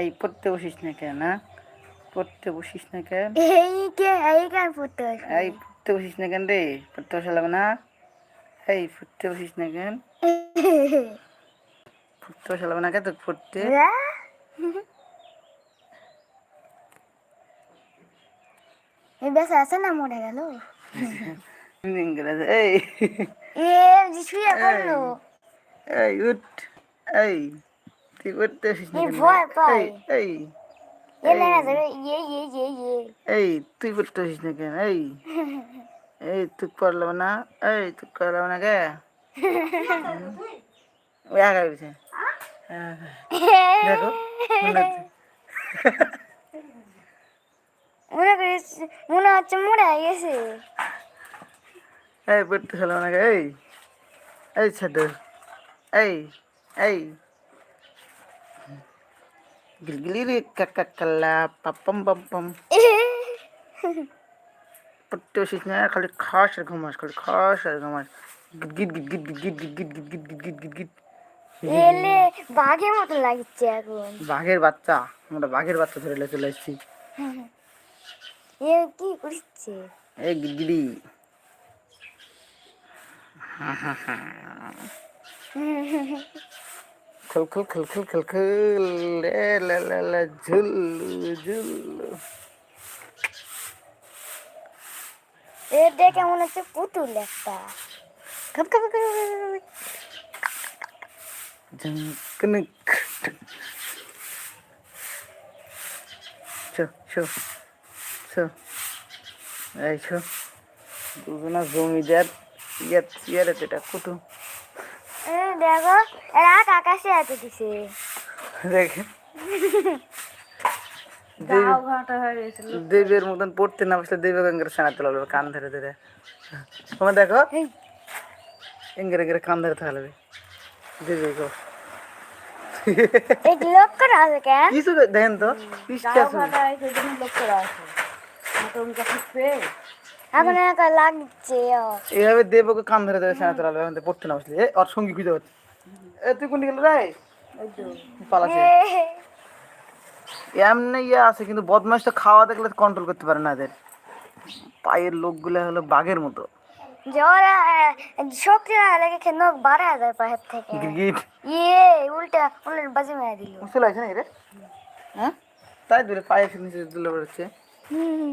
এই পড়তে বসিস না কেন না পড়তে বসিস না কেন? এই কে এই কেন পড়তে? এই পড়তে বসিস না কেন রে? পড়তে বসা লাগবে না? এই পড়তে বসিস না কেন? পড়তে বসা লাগবে না কেন তোকে পড়তে? এই বেসা আছে না মরে গেল? ইংরেজি এই করতেছিস এই তুই না? এই না এই না কে? মনে হচ্ছে মনে হচ্ছে মোড়া গেছে। এই পড়তে খেলাম না কে এই এই ছোট এই এই গিলগিলি রে কাকা কাল্লা পাপম পাম পাম পড়তে বসিস না খালি খাস আর ঘুমাস খালি খাস আর ঘুমাস গিট গিট গিট গিট গিট গিট গিট গিট গিট গিট গিট গিট এলে বাঘের মতো লাগছে এখন বাঘের বাচ্চা আমরা বাঘের বাচ্চা ধরে লে চলে এসেছি এ কি করছে এই গিডগিডি खुल खुल खुल खुल खुल खुल ले ले ले ले झुल झुल এ দেখে মনে হচ্ছে পুতুল একটা খপ খপ খপ জঙ্কনক চো চো চো এই চো দুজনা জমিদার ইয়াত ইয়ারে এটা কুটু। দেখো এরা আকাশে এত দিছে। দেখে। দেবের মতন পড়তে না বসলে দেবে গঙ্গের সানাতে লাগবে কান ধরে ধরে। তোমার দেখো এই, এঙ্গের এঙ্গের কান ধরে থাকবে দেবে গো। এই লোক করা আছে কেন কিছু দেখেন তো পিসটা এখন একা লাগছে। এইভাবে দেবকে কান ধরে ধরে সানাতে লাগবে এখন পড়তে না বসলে। ওর সঙ্গী খুঁজে হচ্ছে এ তুই কোন গেল রে? পালাছে এমনি ইয়ে আছে কিন্তু বদমাইশটা খাওয়া দেখলে কন্ট্রোল করতে পারে না এদের। পায়ের লোকগুলো হলো বাঘের মতো। শক্তি না লেগে বাড়া যায় পায়ের থেকে। ইয়ে উল্টা উল্টা বাজি মেরে দিল। মুসল আছে নাকি রে? হ্যাঁ? তাই দূরে পায়ে নিচে দিলে বেরোচ্ছে। হুম,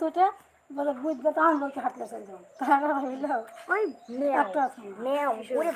ছোটা বলে বুঝবে তো আমার লোকে হাঁটলে চলে যাব ওই মেয়ে ওরে